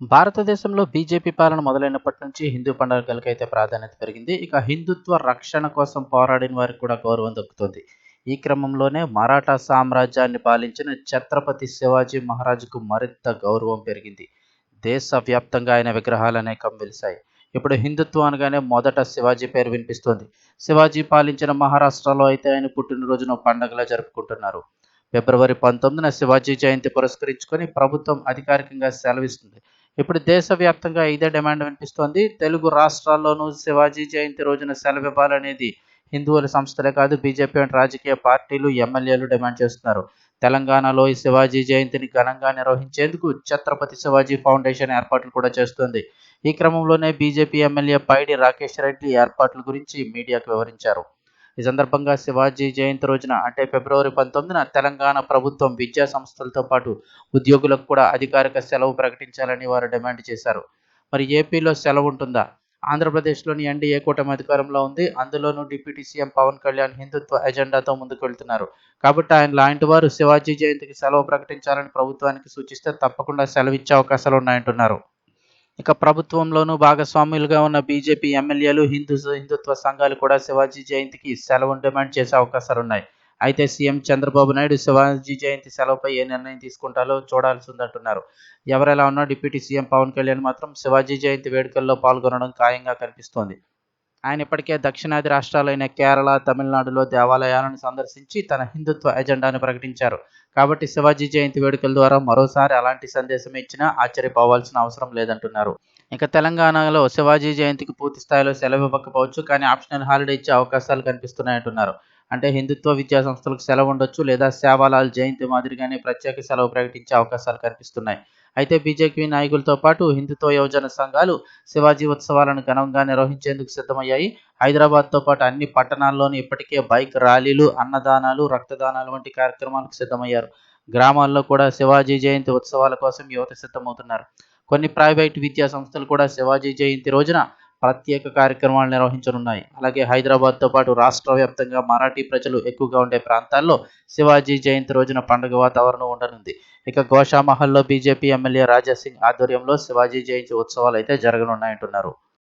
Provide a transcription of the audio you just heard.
భారతదేశంలో బీజేపీ పాలన మొదలైనప్పటి నుంచి హిందూ పండుగలకైతే ప్రాధాన్యత పెరిగింది. ఇక హిందుత్వ రక్షణ కోసం పోరాడిన వారికి కూడా గౌరవం దక్కుతుంది. ఈ క్రమంలోనే మరాఠా సామ్రాజ్యాన్ని పాలించిన ఛత్రపతి శివాజీ మహారాజుకు మరింత గౌరవం పెరిగింది. దేశవ్యాప్తంగా ఆయన విగ్రహాలు అనేకం వెలిశాయి. ఇప్పుడు హిందుత్వం అనగానే మొదట శివాజీ పేరు వినిపిస్తోంది. శివాజీ పాలించిన మహారాష్ట్రలో అయితే ఆయన పుట్టినరోజును పండగలా జరుపుకుంటున్నారు. ఫిబ్రవరి పంతొమ్మిదిన శివాజీ జయంతి పురస్కరించుకొని ప్రభుత్వం అధికారికంగా సెలవిస్తుంది. ఇప్పుడు దేశవ్యాప్తంగా ఇదే డిమాండ్ వినిపిస్తోంది. తెలుగు రాష్ట్రాల్లోనూ శివాజీ జయంతి రోజున సెలవివ్వాలనేది హిందువుల సంస్థలే కాదు బీజేపీ వంటి రాజకీయ పార్టీలు ఎమ్మెల్యేలు డిమాండ్ చేస్తున్నారు. తెలంగాణలో ఈ శివాజీ జయంతిని ఘనంగా నిర్వహించేందుకు ఛత్రపతి శివాజీ ఫౌండేషన్ ఏర్పాట్లు కూడా చేస్తుంది. ఈ క్రమంలోనే బీజేపీ ఎమ్మెల్యే పైడి రాకేష్ రెడ్డి ఏర్పాట్ల గురించి మీడియాకు వివరించారు. ఈ సందర్భంగా శివాజీ జయంతి రోజున అంటే ఫిబ్రవరి పంతొమ్మిదిన తెలంగాణ ప్రభుత్వం విద్యా సంస్థలతో పాటు ఉద్యోగులకు కూడా అధికారిక సెలవు ప్రకటించాలని వారు డిమాండ్ చేశారు. మరి ఏపీలో సెలవు ఉంటుందా? ఆంధ్రప్రదేశ్లోని ఎన్డీఏ కూటమి అధికారంలో ఉంది. అందులోనూ డిప్యూటీ సీఎం పవన్ కళ్యాణ్ హిందుత్వ ఎజెండాతో ముందుకు వెళ్తున్నారు. కాబట్టి ఆయన లాంటి వారు శివాజీ జయంతికి సెలవు ప్రకటించాలని ప్రభుత్వానికి సూచిస్తే తప్పకుండా సెలవిచ్చే అవకాశాలు ఉన్నాయంటున్నారు. ఇక ప్రభుత్వంలోనూ భాగస్వాములుగా ఉన్న బీజేపీ ఎమ్మెల్యేలు హిందూ హిందుత్వ సంఘాలు కూడా శివాజీ జయంతికి సెలవు డిమాండ్ చేసే అవకాశాలు ఉన్నాయి. అయితే సీఎం చంద్రబాబు నాయుడు శివాజీ జయంతి సెలవుపై ఏ నిర్ణయం తీసుకుంటారో చూడాల్సి ఉందంటున్నారు ఎవరెలా ఉన్నా డిప్యూటీ సీఎం పవన్ కళ్యాణ్ మాత్రం శివాజీ జయంతి వేడుకల్లో పాల్గొనడం ఖాయంగా కనిపిస్తోంది. ఆయన ఇప్పటికే దక్షిణాది రాష్ట్రాలైన కేరళ తమిళనాడులో దేవాలయాలను సందర్శించి తన హిందుత్వ ఎజెండాను ప్రకటించారు. కాబట్టి శివాజీ జయంతి వేడుకల ద్వారా మరోసారి అలాంటి సందేశం ఇచ్చినా ఆశ్చర్యపోవాల్సిన అవసరం లేదంటున్నారు. ఇక తెలంగాణలో శివాజీ జయంతికి పూర్తి స్థాయిలో సెలవు ఇవ్వకపోవచ్చు కానీ ఆప్షనల్ హాలిడే ఇచ్చే అవకాశాలు కనిపిస్తున్నాయంటున్నారు. అంటే హిందుత్వ విద్యా సంస్థలకు సెలవు ఉండొచ్చు లేదా సేవాలాల్ జయంతి మాదిరిగానే ప్రత్యేక సెలవు ప్రకటించే అవకాశాలు కనిపిస్తున్నాయి. అయితే బీజేపీ నాయకులతో పాటు హిందుత్వ యువజన సంఘాలు శివాజీ ఉత్సవాలను ఘనంగా నిర్వహించేందుకు సిద్ధమయ్యాయి. హైదరాబాద్తో పాటు అన్ని పట్టణాల్లోనూ ఇప్పటికే బైక్ ర్యాలీలు అన్నదానాలు రక్తదానాలు వంటి కార్యక్రమాలకు సిద్ధమయ్యారు. గ్రామాల్లో కూడా శివాజీ జయంతి ఉత్సవాల కోసం యువత సిద్ధమవుతున్నారు. కొన్ని ప్రైవేట్ విద్యా సంస్థలు కూడా శివాజీ జయంతి రోజున ప్రత్యేక కార్యక్రమాలు నిర్వహించనున్నాయి. అలాగే హైదరాబాద్తో పాటు రాష్ట్ర వ్యాప్తంగా మరాఠీ ప్రజలు ఎక్కువగా ఉండే ప్రాంతాల్లో శివాజీ జయంతి రోజున పండుగ వాతావరణం ఉండనుంది. ఇక గోషామహల్లో బీజేపీ ఎమ్మెల్యే రాజాసింగ్ ఆధ్వర్యంలో శివాజీ జయంతి ఉత్సవాలు అయితే జరగనున్నాయంటున్నారు.